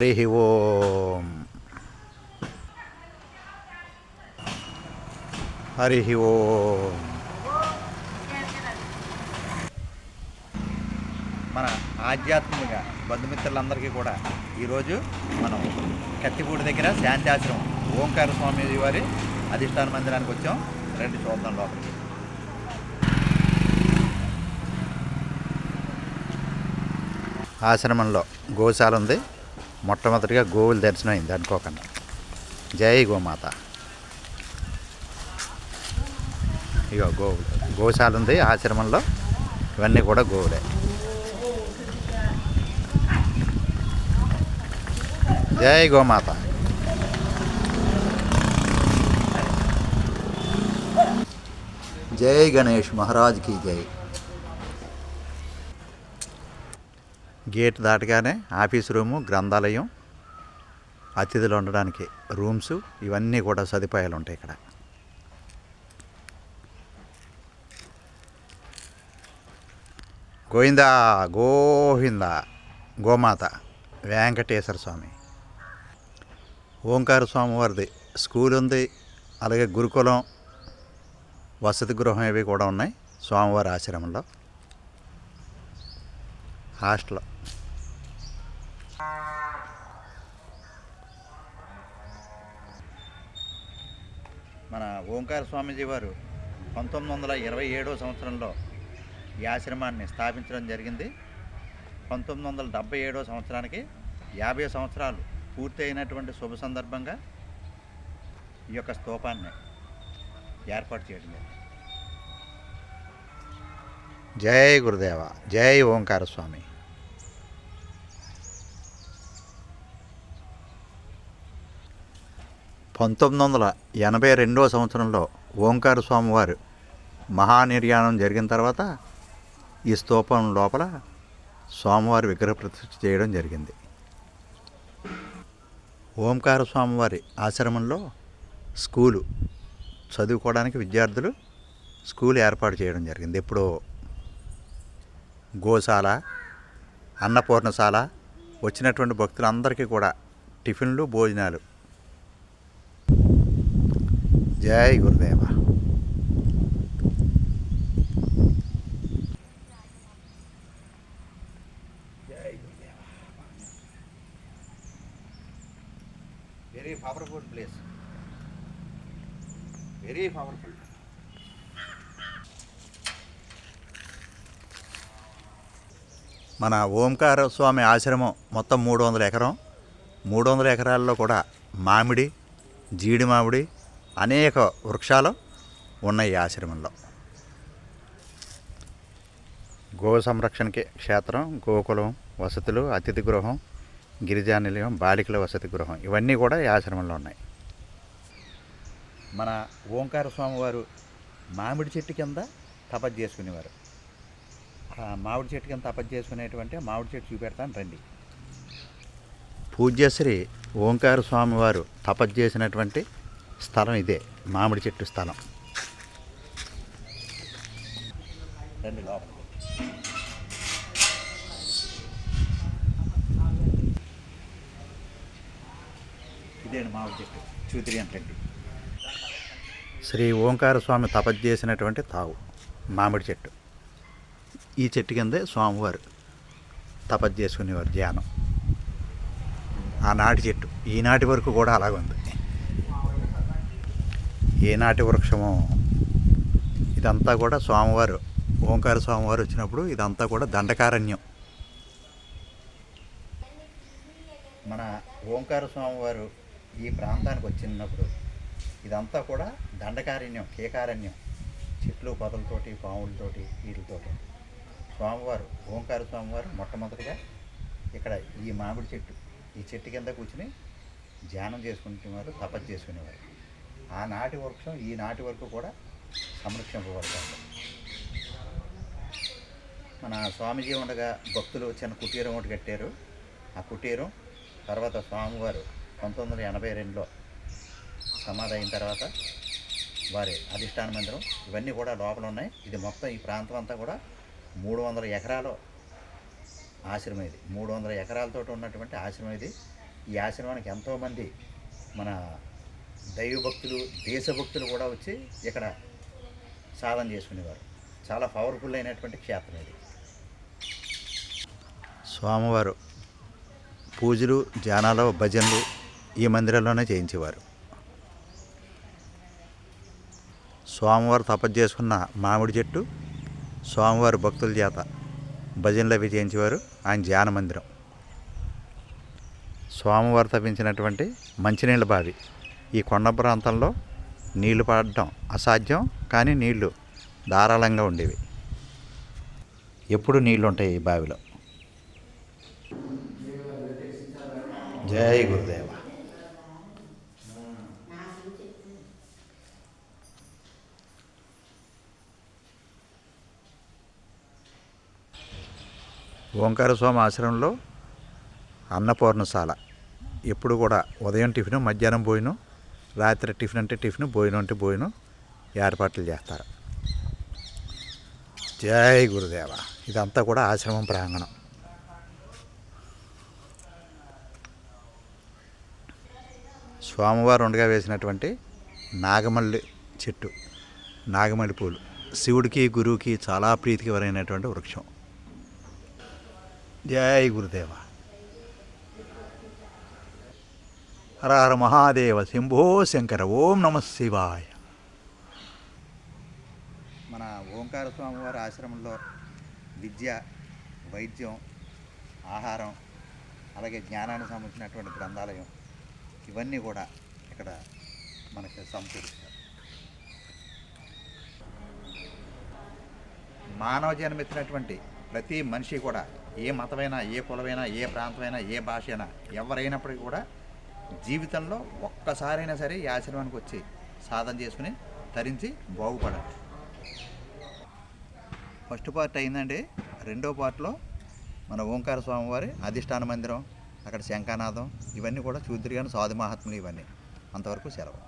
హరి ఓం హరి ఓం మన ఆధ్యాత్మిక బంధుమిత్రులందరికీ కూడా ఈరోజు మనం కత్తిపూడి దగ్గర శాంతాశ్రమం ఓంకార స్వామి వారి అధిష్టాన మందిరానికి వచ్చాం. రెండు చూద్దాం లోపలికి. ఆశ్రమంలో గోశాల ఉంది. మొట్టమొదటిగా గోవుల దర్శనం అయింది అనుకోకుండా. జై గోమాత. ఇగో గోవులు గోశాల ఉంది ఆశ్రమంలో. ఇవన్నీ కూడా గోవులే. జై గోమాత. జై గణేష్ మహారాజ్కి జై. గేట్ దాటగానే ఆఫీస్ రూము గ్రంథాలయం అతిథులు ఉండడానికి రూమ్స్ ఇవన్నీ కూడా సదుపాయాలు ఉంటాయి ఇక్కడ. గోవిందా గోవింద గోమాత వెంకటేశ్వర స్వామి. ఓంకార స్వామి వారిది స్కూల్ ఉంది అలాగే గురుకులం వసతి గృహం ఇవి కూడా ఉన్నాయి స్వామివారి ఆశ్రమంలో. హాస్టల్ మన ఓంకార స్వామీజీ వారు పంతొమ్మిది వందల ఇరవై ఏడవ సంవత్సరంలో ఈ ఆశ్రమాన్ని స్థాపించడం జరిగింది. పంతొమ్మిది వందల డెబ్బై ఏడవ సంవత్సరానికి యాభై సంవత్సరాలు పూర్తి అయినటువంటి శుభ సందర్భంగా ఈ యొక్క స్తూపాన్ని ఏర్పాటు చేయడం జరిగింది. జై గురుదేవ జై ఓంకార స్వామి. పంతొమ్మిది వందల ఎనభై రెండవ సంవత్సరంలో ఓంకార స్వామి వారు మహానిర్యాణం జరిగిన తర్వాత ఈ స్తూపం లోపల స్వామివారి విగ్రహ ప్రతిష్ఠ చేయడం జరిగింది. ఓంకార స్వామివారి ఆశ్రమంలో స్కూలు చదువుకోవడానికి విద్యార్థులు స్కూల్ ఏర్పాటు చేయడం జరిగింది. ఎప్పుడో గోశాల అన్నపూర్ణశాల వచ్చినటువంటి భక్తులందరికీ కూడా టిఫిన్లు భోజనాలు. జై Gurudeva. Very powerful place very powerful మన ఓంకార స్వామి ఆశ్రమం మొత్తం మూడు వందల ఎకరం. మూడు వందల ఎకరాల్లో కూడా మామిడి జీడి మామిడి అనేక వృక్షాలు ఉన్నాయి ఈ ఆశ్రమంలో. గో సంరక్షణకి క్షేత్రం గోకులం వసతులు అతిథి గృహం గిరిజా నిలయం బాలికల వసతి గృహం ఇవన్నీ కూడా ఈ ఆశ్రమంలో ఉన్నాయి. మన ఓంకార స్వామివారు మామిడి చెట్టు కింద తపస్సు చేసుకునేవారు. మామిడి చెట్టు కింద తపస్సు చేసుకునేటువంటి మామిడి చెట్టు చూపెడతాను రండి. పూజ్యశ్రీ ఓంకార స్వామి వారు తపస్సు చేసినటువంటి స్థలం ఇదే మామిడి చెట్టు స్థలం. రండి ఇదేంటి మామిడి చెట్టు చూతిరి అంటండి శ్రీ ఓంకార స్వామి తపస్సు చేసినటువంటి తావు మామిడి చెట్టు. ఈ చెట్టు కిందే స్వామివారు తపస్సు చేసుకునేవారు ధ్యానం. ఆనాటి చెట్టు ఈనాటి వరకు కూడా అలాగుంది ఏనాటి వృక్షము ఇదంతా కూడా స్వామివారు ఓంకార స్వామివారు వచ్చినప్పుడు ఇదంతా కూడా దండకారణ్యం. మన ఓంకార స్వామివారు ఈ ప్రాంతానికి వచ్చినప్పుడు ఇదంతా కూడా దండకారణ్యం కేకారణ్యం. చెట్లు పొదలతోటి పాములతోటి వీటితోటి. స్వామివారు ఓంకార స్వామివారు మొట్టమొదటిగా ఇక్కడ ఈ మామిడి చెట్టు ఈ చెట్టు కింద కూర్చుని ధ్యానం చేసుకునేవారు తపస్సు చేసుకునేవారు. ఆనాటి వృక్షం ఈనాటి వరకు కూడా సంరక్షింపబడుతుంది. మన స్వామీజీ ఉండగా భక్తులు చిన్న కుటీరం ఒకటి కట్టారు. ఆ కుటీరం తర్వాత స్వామివారు పంతొమ్మిది వందల ఎనభై రెండులో సమాధి అయిన తర్వాత వారి అధిష్టాన మందిరం ఇవన్నీ కూడా లోపల ఉన్నాయి ఇది మొత్తం ఈ ప్రాంతం అంతా కూడా మూడు వందల ఎకరాలు ఆశ్రమం ఇది. మూడు వందల ఎకరాలతో ఉన్నటువంటి ఆశ్రమం ఇది. ఈ ఆశ్రమానికి ఎంతోమంది మన దైవభక్తులు దేశభక్తులు కూడా వచ్చి ఇక్కడ సాధన చేసుకునేవారు. చాలా పవర్ఫుల్ అయినటువంటి క్షేత్రం ఇది. స్వామివారు పూజలు ధ్యానాలు భజనలు ఈ మందిరంలోనే చేయించేవారు. స్వామివారు తపస్సు చేసుకున్న మామిడి చెట్టు స్వామివారి భక్తుల చేత భజనలు చేయించేవారు ఆయన ధ్యాన మందిరం. స్వామివారు తప్పించినటువంటి మంచినీళ్ళ బావి. ఈ కొండ ప్రాంతంలో నీళ్ళు పడడం అసాధ్యం కానీ నీళ్ళు ధారాళంగా ఉండేవి. ఎప్పుడు నీళ్ళు ఉంటాయి ఈ బావిలో? జై గురుదేవ. ఓంకార స్వామి ఆశ్రమంలో అన్నపూర్ణశాల. ఎప్పుడు కూడా ఉదయం టిఫిన్ మధ్యాహ్నం భోజనం రాత్రి టిఫిన్ అంటే టిఫిన్ భోజనం అంటే భోజనం ఏర్పాట్లు చేస్తారు. జై గురుదేవ. ఇదంతా కూడా ఆశ్రమం ప్రాంగణం. స్వామివారు ఉండగా వేసినటువంటి నాగమల్లి చెట్టు నాగమల్లి పూలు. శివుడికి గురువుకి చాలా ప్రీతికరమైనటువంటి వృక్షం. జై గురుదేవ. హర హర మహాదేవ శంభో శంకర ఓం నమ శివాయ. మన ఓంకార స్వామివారి ఆశ్రమంలో విద్య వైద్యం ఆహారం అలాగే జ్ఞానానికి సంబంధించినటువంటి గ్రంథాలయం ఇవన్నీ కూడా ఇక్కడ మనకి సమకూరుస్తారు. మానవ జన్మెత్తినటువంటి ప్రతి మనిషి కూడా ఏ మతమైనా ఏ కులమైనా ఏ ప్రాంతమైనా ఏ భాష అయినా ఎవరైనప్పటికీ కూడా జీవితంలో ఒక్కసారైనా సరే ఈ ఆశ్రమానికి వచ్చి సాధన చేసుకుని తరించి బాగుపడాలి. ఫస్ట్ పార్ట్ అయిందండి. రెండో పార్ట్లో మన ఓంకార స్వామివారి అధిష్టాన మందిరం అక్కడ శంఖానాథం ఇవన్నీ కూడా చూద్దరిగాను సాధు మహాత్ములు ఇవన్నీ. అంతవరకు సెలవు.